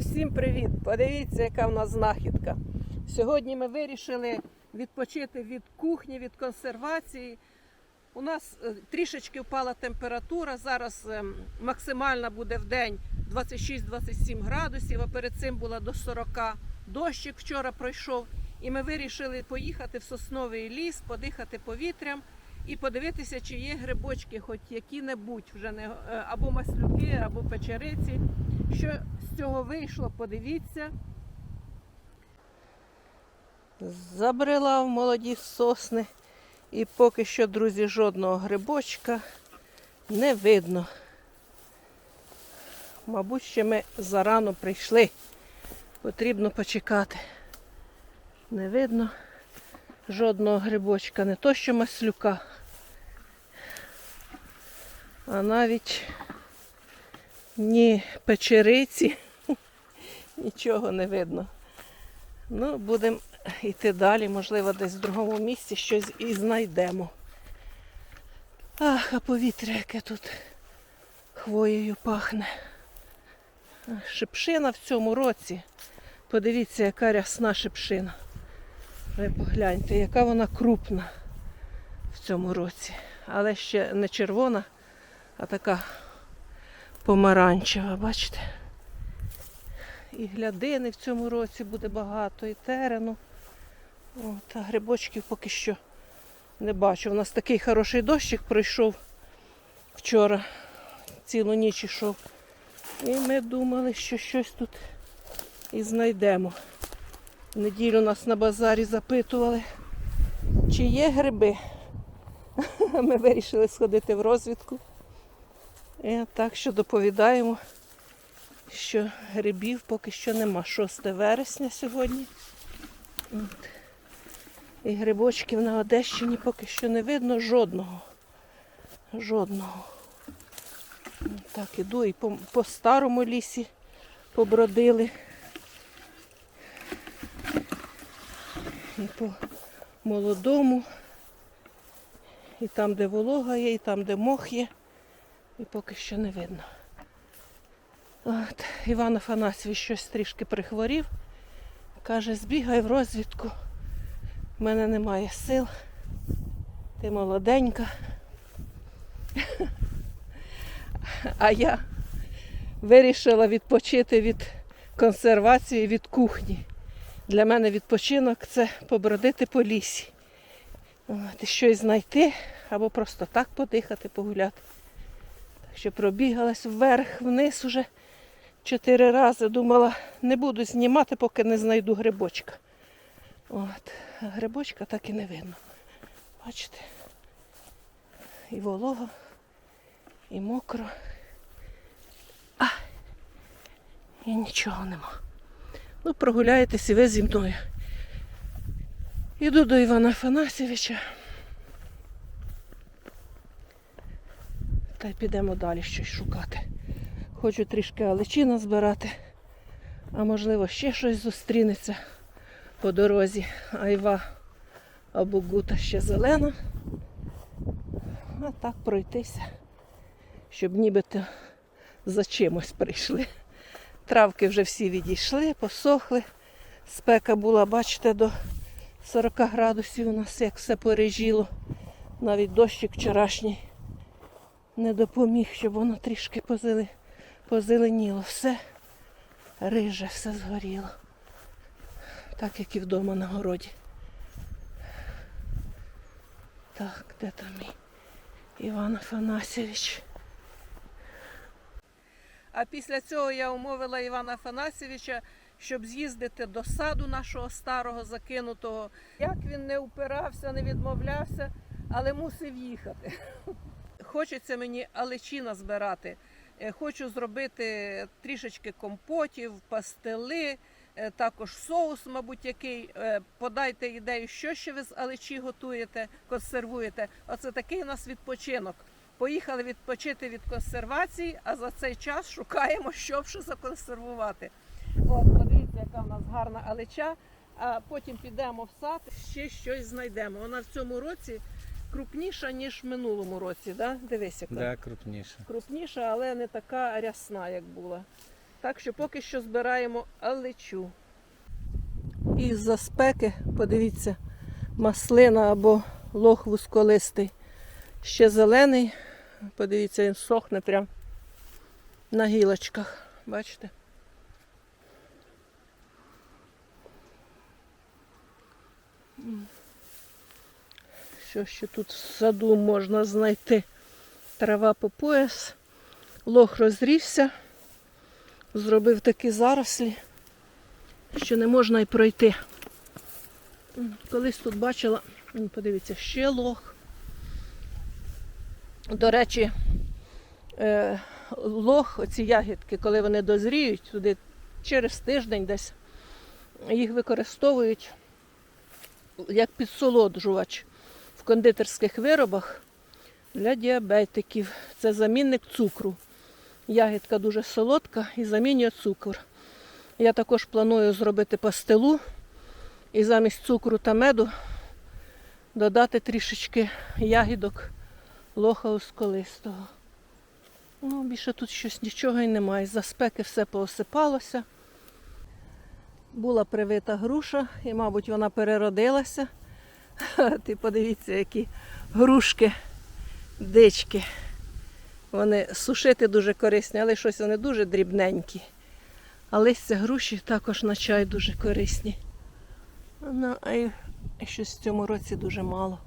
всім привіт! Подивіться, яка в нас знахідка. Сьогодні ми вирішили відпочити від кухні, від консервації. У нас е, трішечки впала температура. Зараз ем, максимальна буде в день 26-27 градусів, а перед цим була до 40. Дощик вчора пройшов. І ми вирішили поїхати в сосновий ліс, подихати повітрям і подивитися, чи є грибочки, хоч які-небудь, вже не е, або маслюки, або печериці. Що з цього вийшло, подивіться. Забрела в молоді сосни. І поки що, друзі, жодного грибочка не видно. Мабуть, ще ми зарано прийшли. Потрібно почекати. Не видно жодного грибочка, не то що маслюка, а навіть ні печериці, нічого не видно. Ну, будемо йти далі, можливо, десь в другому місці щось і знайдемо. Ах, а повітря, яке тут хвоєю пахне. Шипшина в цьому році. Подивіться, яка рясна шипшина. Ви погляньте, яка вона крупна в цьому році. Але ще не червона, а така помаранчева, бачите? І глядини в цьому році буде багато, і терену. От, а грибочків поки що не бачу. У нас такий хороший дощик пройшов вчора, цілу ніч ішов. І ми думали, що щось тут і знайдемо. В неділю нас на базарі запитували, чи є гриби. Ми вирішили сходити в розвідку. І так що доповідаємо, що грибів поки що нема. 6 вересня сьогодні. От. І грибочків на Одещині поки що не видно жодного. Жодного. Так, іду і по, по старому лісі побродили. І по молодому. І там, де волога є, і там, де мох є. І поки що не видно. От, Іван Афанасьович щось трішки прихворів. Каже, збігай в розвідку. У мене немає сил. Ти молоденька. А я вирішила відпочити від консервації, від кухні. Для мене відпочинок це побродити по лісі. От, щось знайти або просто так подихати, погуляти. Що пробігалась вверх, вниз уже чотири рази. Думала, не буду знімати, поки не знайду грибочка. От. Грибочка так і не видно. Бачите? І волого, і мокро. А, і нічого нема. Ну, прогуляєтесь і ви зі мною. Іду до Івана Афанасьовича. Та й підемо далі щось шукати. Хочу трішки алечина збирати, а можливо ще щось зустрінеться по дорозі. Айва або гута ще зелена. А так пройтися, щоб нібито за чимось прийшли. Травки вже всі відійшли, посохли. Спека була, бачите, до 40 градусів у нас як все пережіло. Навіть дощик вчорашній не допоміг, щоб воно трішки позели, позеленіло. Все риже, все згоріло. Так як і вдома на городі. Так, де там мій Іван Афанасьович? А після цього я умовила Івана Афанасьовича, щоб з'їздити до саду нашого старого закинутого. Як він не упирався, не відмовлявся, але мусив їхати. Хочеться мені алечіна збирати. Е, Хочу зробити трішечки компотів, пастили, е, також соус, мабуть, який. Е, Подайте ідею, що ще ви з алечі готуєте, консервуєте. Оце такий у нас відпочинок. Поїхали відпочити від консервації, а за цей час шукаємо, що б ще законсервувати. От, подивіться, яка в нас гарна алеча. А потім підемо в сад, ще щось знайдемо. Вона в цьому році крупніша, ніж в минулому році. Да? Дивись, яка Да, крупніше. крупніша, але не така рясна, як була. Так що поки що збираємо алечу. Із-за спеки, подивіться, маслина або лох вузколистий. Ще зелений. Подивіться, він сохне прям на гілочках. Бачите? М. Що тут в саду можна знайти? Трава по пояс. Лох розрівся, зробив такі зарослі, що не можна й пройти. Колись тут бачила, подивіться, ще лох. До речі, е, лох, оці ягідки, коли вони дозріють, туди через тиждень десь їх використовують як підсолоджувач кондитерських виробах для діабетиків. Це замінник цукру. Ягідка дуже солодка і замінює цукор. Я також планую зробити пастилу і замість цукру та меду додати трішечки ягідок лоха усколистого. Ну, більше тут щось нічого і немає. За спеки все поосипалося. Була привита груша, і, мабуть, вона переродилася. Ти подивіться, які грушки, дички. Вони сушити дуже корисні, але щось вони дуже дрібненькі. А листя груші також на чай дуже корисні. Ну, а щось в цьому році дуже мало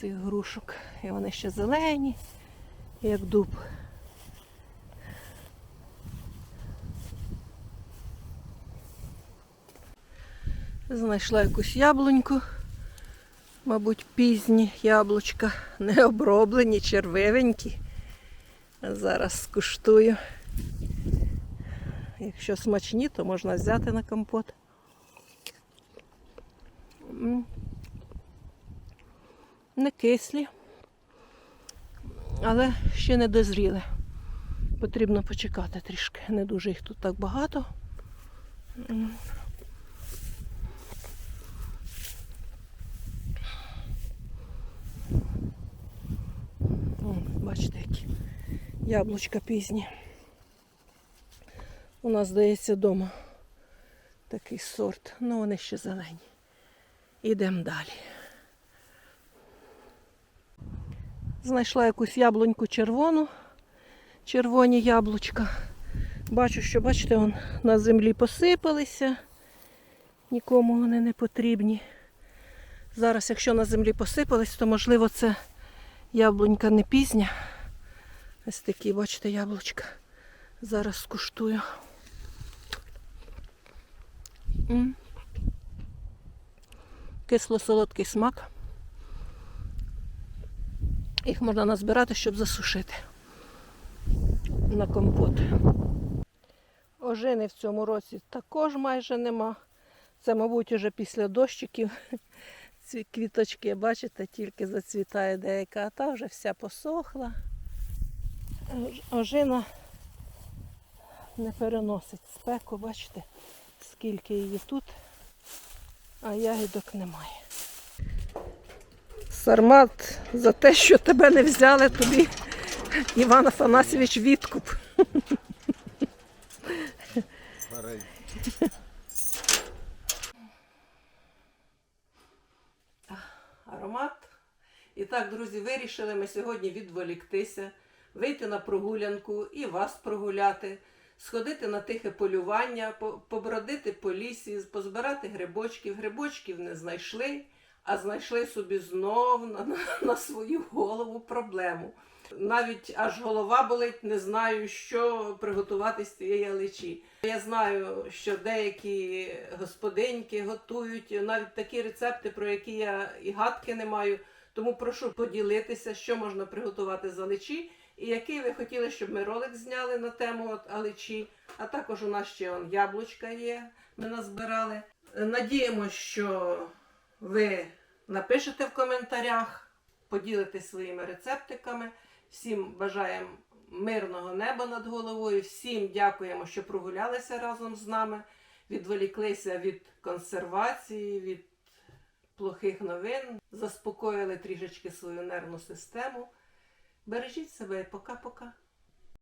цих грушок. І вони ще зелені, як дуб. Знайшла якусь яблуньку. Мабуть, пізні яблучка, не оброблені, червивенькі. Зараз скуштую. Якщо смачні, то можна взяти на компот. Не кислі, але ще не дозріли. Потрібно почекати трішки. Не дуже їх тут так багато. Бачите, які яблучка пізні. У нас, здається, вдома такий сорт. Ну, вони ще зелені. Ідемо далі. Знайшла якусь яблуньку червону, червоні яблучка. Бачу, що, бачите, вон на землі посипалися. Нікому вони не потрібні. Зараз, якщо на землі посипались, то можливо це яблунька не пізня. Ось такі, бачите, яблучка. Зараз скуштую. Кисло-солодкий смак. Їх можна назбирати, щоб засушити на компот. Ожини в цьому році також майже нема. Це, мабуть, уже після дощиків. Ці квіточки, бачите, тільки зацвітає деяка, а та вже вся посохла. Ож- Ожина не переносить спеку, бачите, скільки її тут, а ягідок немає. Сармат, за те, що тебе не взяли, тобі Іван Афанасьович відкуп. Аромат. І так, друзі, вирішили ми сьогодні відволіктися, вийти на прогулянку і вас прогуляти, сходити на тихе полювання, побродити по лісі, позбирати грибочків. Грибочків не знайшли, а знайшли собі знов на, на, на свою голову проблему. Навіть аж голова болить, не знаю, що приготувати з цієї алечі. Я знаю, що деякі господиньки готують навіть такі рецепти, про які я і гадки не маю. Тому прошу поділитися, що можна приготувати з алечі, і який ви хотіли, щоб ми ролик зняли на тему от алечі. А також у нас ще он, яблучка є. Ми назбирали. Надіємося, що ви напишете в коментарях, поділитесь своїми рецептиками. Всім бажаємо мирного неба над головою. Всім дякуємо, що прогулялися разом з нами, відволіклися від консервації, від плохих новин, заспокоїли трішечки свою нервну систему. Бережіть себе пока-пока.